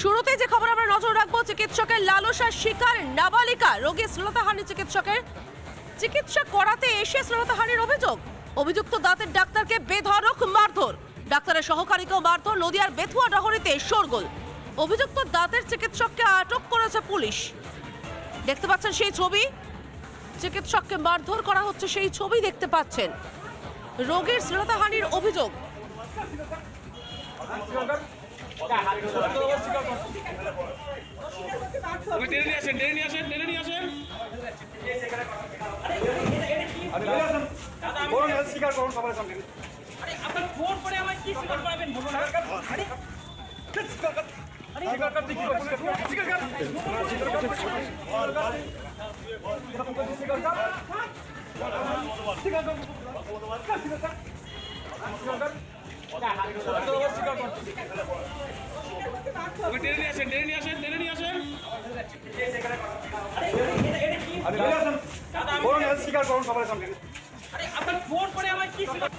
শুরুতে যে খবর আমরা নজর রাখব, চিকিৎসকের লালসার শিকার নাবালিকা রোগী শ্লীলতাহানি চিকিৎসকের। চিকিৎসা করাতে এসে শ্লীলতাহানির অভিযোগ। অভিযুক্ত দাঁতের ডাক্তারকে বেধড়ক মারধর। ডাক্তারের সহকারীকেও মারধর, নদিয়ার বেথুয়া ডহরিতে শোরগোল। অভিযুক্ত দাঁতের চিকিৎসককে আটক করেছে পুলিশ। দেখতে পাচ্ছেন সেই ছবি। চিকিৎসককে মারধর করা হচ্ছে সেই ছবি দেখতে পাচ্ছেন। রোগীর শ্লীলতাহানির অভিযোগ। টেনে নিয়ে আসেন, টেনে নিয়ে টেনে নিয়ে আসেন। স্বীকার করুন সবার সামনে আপনার ফোন করে আমায় কি স্বীকার করাবেন? বলুন। স্বীকার টেনে নিয়ে আসেন টেনে নিয়ে আসেন টেনে নিয়ে আসেন স্বীকার করুন সবার সামনে আরে আপনার ফোন করে আমায় কি স্বীকার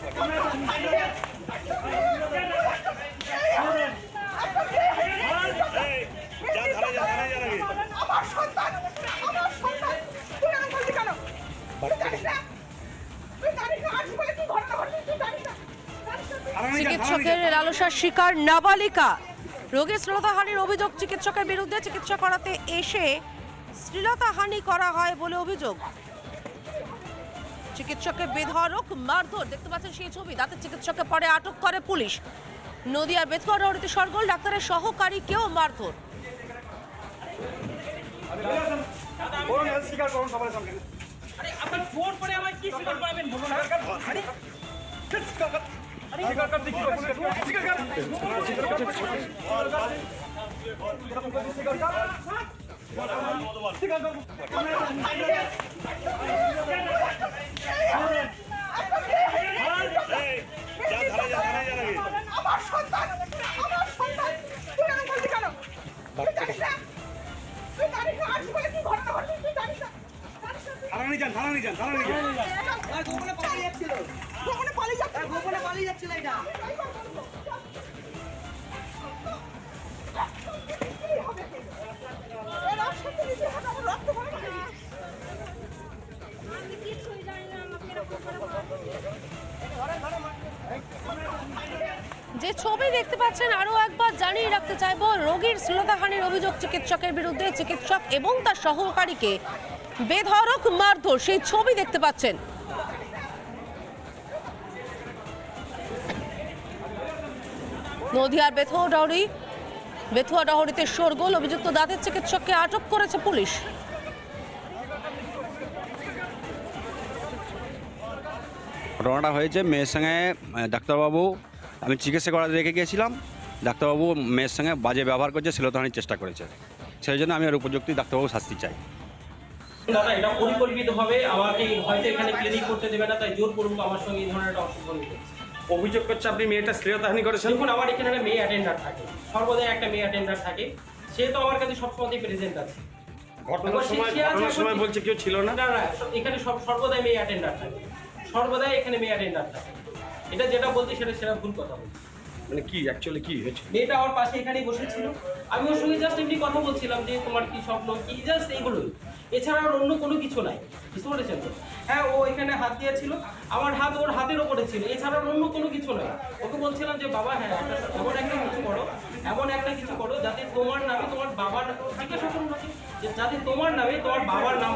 আমার সন্তান আমার সন্তান তুই আঙুল করলি কেন তুই জানিস না তুই জানিস না আজ বলে কি ঘটনা ঘটছে তুই জানিস না জানিস না তুই? চিকিৎসকের লালসার শিকার নাবালিকা রোগীর শ্লীলতাহানির অভিযোগ চিকিৎসকের বিরুদ্ধে চিকিৎসা করাতে এসে শ্লীলতাহানি করা হয় বলে অভিযোগ। চিকিৎসককে বেধড়ক মারধর দেখতে পাচ্ছেন সেই ছবি দাঁতের চিকিৎসককে পরে আটক করে পুলিশ। নদিয়ার বেথুয়া রহরিতে সরগোল ডাক্তারের সহকারীকেও মারধর। বলুন হেলথ স্বীকার করুন সবার সামনে আরে আপনার ফোন করে আমায় কি স্বীকার করাবেন? বলুন। আরে আমার সন্তান! আমার সন্তান! তুই জানিস না? তুই জানিস না? আজ কি ঘটনা ঘটছে তুই জানিস না? যান যান যান। গোপনে পালিয়ে যাচ্ছিল। গোপনে পালিয়ে যাচ্ছিল গোপনে পালিয়ে যাচ্ছিল এটা। যে ছবি দেখতে পাচ্ছেন আরও একবার জানিয়ে রাখতে চাইব রোগীর শ্লীলতাহানির অভিযোগ চিকিৎসকের বিরুদ্ধে চিকিৎসক এবং তার সহকারীকে বেধড়ক মারধর, সেই ছবি দেখতে পাচ্ছেন। নদিয়ার বেথুয়া ডহরি, বেথুয়া ডহরিতে শোরগোল, অভিযুক্ত দাঁতের চিকিৎসককে আটক করেছে পুলিশ। ঘটনাটা হয়েছে, মেয়ের সঙ্গে ডাক্তারবাবু, আমি চিকিৎসা করাতে রেখে গিয়েছিলাম। ডাক্তারবাবু মেয়ের সঙ্গে বাজে ব্যবহার করছে, শ্লীলতাহানির চেষ্টা করেছে। সেই জন্য আমি আর উপযুক্ত ডাক্তারবাবু শাস্তি চাই। দাদা এটা পরিকল্পিতভাবে আমাকে হয়তো এখানে ক্লিনিক করতে দেবে না তাই জোরপূর্বক আমার সঙ্গে এই ধরনের একটা অংশগ্রহণ করছে অভিযোগ করছে আপনি মেয়েটা শ্লীলতাহানি করেছেন। দেখুন আমার এখানে একটা মেয়ে অ্যাটেন্ডার থাকে। সর্বদাই একটা মেয়ে অ্যাটেন্ডার থাকে। সে তো আমার কাছে সবসময় প্রেজেন্ট আছে। ঘটনার সময় ঘটনার সময় বলছে কেউ ছিল না? না না এখানে সব সর্বদাই মেয়ে অ্যাটেন্ডার থাকে। সর্বদাই এখানে মেয়ে অ্যাটেন্ডার থাকে। এটা যেটা বলছি সেটা সেটা ভুল কথা বলছি। মানে কি অ্যাকচুয়ালি কি হয়েছে? মেয়েটা আমার পাশে এখানেই বসেছিল। আমি ওর সঙ্গে জাস্ট এমনি কথা বলছিলাম যে, তোমার কি স্বপ্ন কি? জাস্ট এইগুলোই। এছাড়া আর অন্য কোনো কিছু নাই। বুঝতে পেরেছেন তো? হ্যাঁ ও এখানে হাত দিয়েছিল। আমার হাত ওর হাতের ওপরে ছিল। এছাড়া অন্য কোনো কিছু নয় ওকে বলছিলাম যে, বাবা হ্যাঁ এমন একটা কিছু করো। এমন একটা কিছু করো যাতে তোমার নামে তোমার বাবার জিজ্ঞাসা করুন যে যাতে তোমার নামে তোমার বাবার নাম।